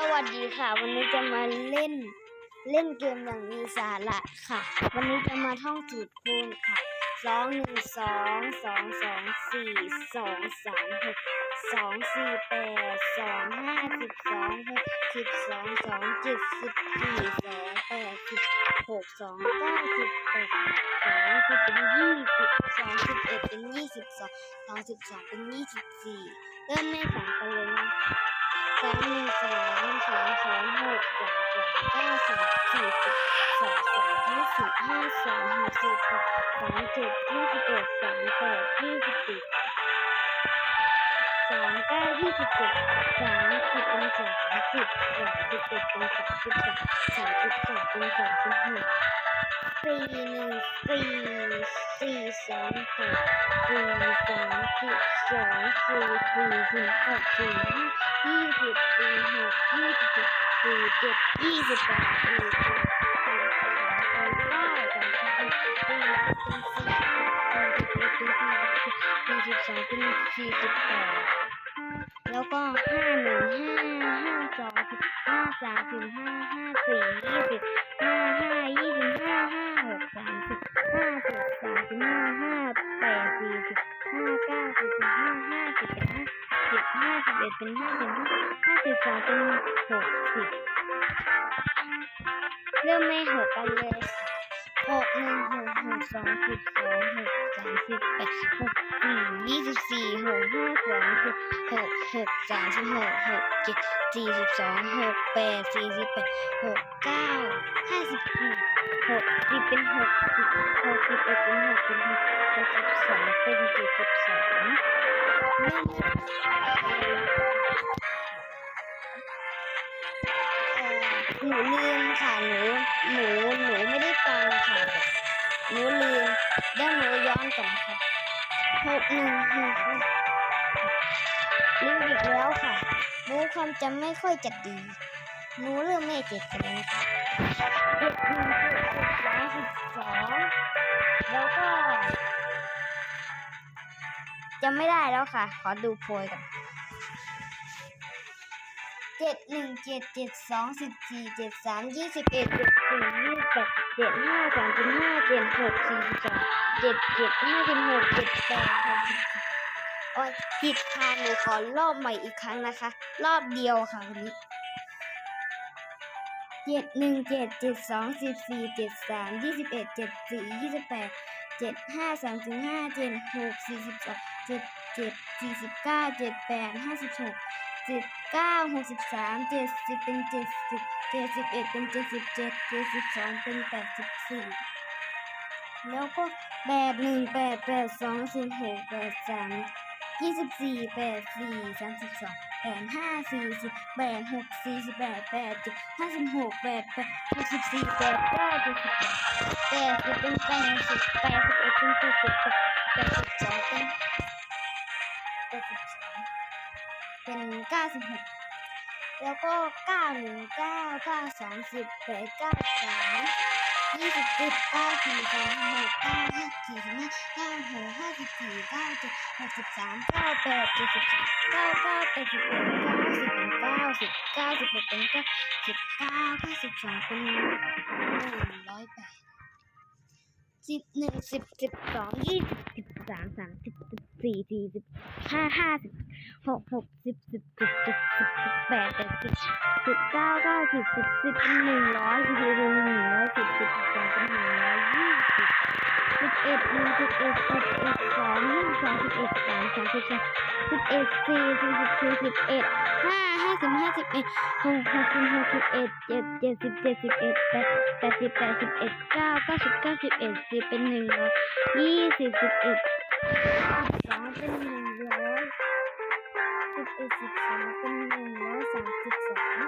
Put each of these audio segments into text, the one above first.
สวัสดีค่ะ วันนี้จะมาเล่นเล่นเกมอย่างมีสาระค่ะ วันนี้จะมาท่องสูตรคูณค่ะสองหนึ่งสองสองสองสี่สองสามหกสองสี่แปดสองห้าสิบสองหกสิบสองสองเจ็ดสิบสี่สองแปดสิบหกสองเก้าสิบแปดสองสิบเป็นยี่สิบสองสิบเอ็ดเป็นยี่สิบสองสองสิบสองเป็นยี่สิบสี่เริ่มไม่ฝังกันเลยนะ สามหนึ่งสองสองสองหกสองสองเก้าสองสี่สิบสองสองห้าสิบห้าสองหกสิบหกสองเจ็ดยี่สิบเอ็ดสองแปดยี่สิบสี่สองเก้ายี่สิบเจ็ดสามสิบเป็นสองสิบสองสิบเอ็ดเป็นสองสิบสองสองสิบสองเป็นสองสิบหกสี่หนึ่งสี่ สี่สองหกสี่สามสิบสองสี่สี่สิบหกสี่ห้ายี่สิบสี่หกยี่สิบสี่เจ็ดยี่สิบแปดสี่สี่สองสี่เก้าสามสิบสี่สี่สิบสี่สิบสี่สิบสองสี่สิบแปดแล้วก็ห้าหนึ่งห้าห้าสองสิบห้าสามสิบห้าห้าสี่ยี่สิบห้าห้ายี่สิบห้าห้าหก ห้าห้าแปดสี่สิบห้าเก้าสิบห้าห้าสิบเอ็ดห้าสิบห้าสิบเอ็ดเป็นห้าสิบห้าห้าสิบสองเป็นหกสิบเริ่มไม่หกกันเลยหกหนึ่งหกหกสองสิบสองหกสามสิบแปดหกสี่ยี่สิบสี่หกห้าสองสิบหกหกสามสิบหกหกเจ็ดสี่สิบสองหกแปดสี่สิบแปดหกเก้าห้าสิบสี่ หกสิบเป็นหกสิบหกสิบเอ็ดเป็นหกสิบหกหกสิบสองเป็นเจ็ดสิบสองหนูลืมค่ะหนูหนูหนูไม่ได้ฟังค่ะหนูลืมเดี๋ยวหนูย้อนกลันค่ะหกหนึ่งหกลืมอีกแล้วค่ะหนูความจำไม่ค่อยจะดีหนูเริ่มไม่เจ็ดคะแนนค่ะ สิบสองสิบสองแล้วก็จำไม่ได้แล้วค่ะ ขอดูโพยก่อนเจ็ดหนึ่งเจ็ดเจ็ดสองสิบสี่เจ็ดสามยี่สิบเอ็ดเจ็ดสี่ยี่สิบแปดเจ็ดห้าสามสิบห้าเจ็ดหกสี่สิบสองเจ็ดเจ็ดห้าสิบหกเจ็ดแปดหกสิบสี่โอ้ยผิดค่ะหนูขอรอบใหม่อีกครั้งนะคะ รอบเดียวค่ะวันนี้ เจ็ดหนึ่งเจ็ดเจ็ดสองสิบสี่เจ็ดสามยี่สิบเอ็ดเจ็ดสี่ยี่สิบแปดเจ็ดห้าสามสิบห้าเจ็ดหกสี่สิบสองเจ็ดเจ็ดสี่สิบเก้าเจ็ดแปดห้าสิบหกเจ็ดเก้าหกสิบสามเจ็ดสิบเป็นเจ็ดสิบเจ็ดสิบเอ็ดเป็นเจ็ดสิบเจ็ดเจ็ดสิบสองเป็นแปดสิบสี่แล้วก็แปดหนึ่งแปดแปดสองสิบหกแปดสาม ยี่สิบสี่แปดสี่สามสิบสองแปดห้าสี่สิบแปดหกสี่สิบแปดแปดเจ็ดห้าสิบหกแปดแปดหกสิบสี่แปดเก้าเจ็ดสิบแปดแปดสิบเป็นแปดสิบแปดสิบเอ็ดเป็นแปดสิบแปดแปดสิบสองเป็นแปดสิบสองเป็นเก้าสิบหกแล้วก็เก้าหนึ่งเก้าเก้าสองสิบแปดเก้าสาม ยี่สิบเจ็ดเก้าสี่สองหกเก้าห้าสี่สิบห้าเก้าหกห้าสิบสี่เก้าเจ็ดหกสิบสามเก้าแปดเจ็ดสิบสองเก้าเก้าแปดสิบเอ็ดเก้าสิบเป็นเก้าสิบเก้าสิบเอ็ดเป็นเก้าสิบเก้าเก้าสิบสองเป็นหนึ่งร้อยแปดสิบหนึ่งสิบสิบสองยี่สิบสิบสามสามสิบสิบสี่สี่สิบห้าห้าสิบ หกหกสิบสิบเจ็ดสิบสิบแปดแปดสิบสิบเก้าเก้าสิบสิบสิบเป็นหนึ่งร้อยสิบเอ็ดเป็นหนึ่งร้อยสิบสิบสองเป็นหนึ่งร้อยยี่สิบสิบเอ็ดหนึ่งสิบเอ็ดสิบเอ็ดสองยี่สิบสองสิบเอ็ดสามสามสิบสองสิบเอ็ดสี่สิบสิบสี่สิบเอ็ดห้าห้าสิบห้าสิบเอ็ดหกหกสิบหกสิบเอ็ดเจ็ดเจ็ดสิบเจ็ดสิบเอ็ดแปดแปดสิบแปดสิบเอ็ดเก้าเก้าสิบเก้าสิบเอ็ดสิบเป็นหนึ่งร้อยยี่สิบสิบเอ็ดสองเป็นหนึ่ง เอ็ดสิบสองเป็นหนึ่งร้อยสามสิบสอง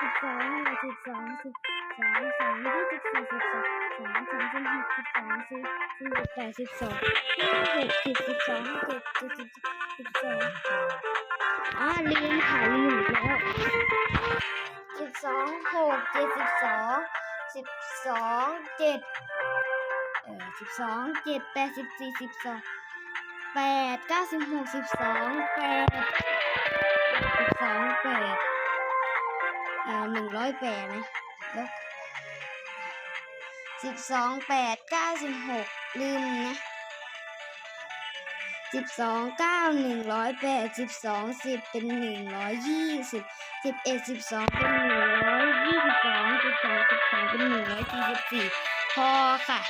สิบสองหนึ่งสิบสองสิบสองสองยี่สิบสี่สิบสองสองสามสิบหกสิบสองสิบสี่สิบแปดสิบสองห้าหกสิบสิบสองเจ็ดเจ็ดสิบสิบสองอ๋อลืมค่ะลืมอีกแล้วสิบสองหกเจ็ดสิบสองสิบสองเจ็ดเออสิบสองเจ็ดแปดสิบสี่สิบสอง แปดเก้าสิบหกสิบสองแปดสิบสองแปดหนึ่งร้อยแปดนะแล้วสิบสองแปดเก้าสิบหกลืมนะสิบสองเก้าหนึ่งร้อยแปดสิบสองสิบเป็นหนึ่งร้อยยี่สิบสิบเอ็ดสิบสองเป็นหนึ่งร้อยยี่สิบสองสิบสองสิบสองเป็นหนึ่งร้อยสี่สิบสี่พอค่ะ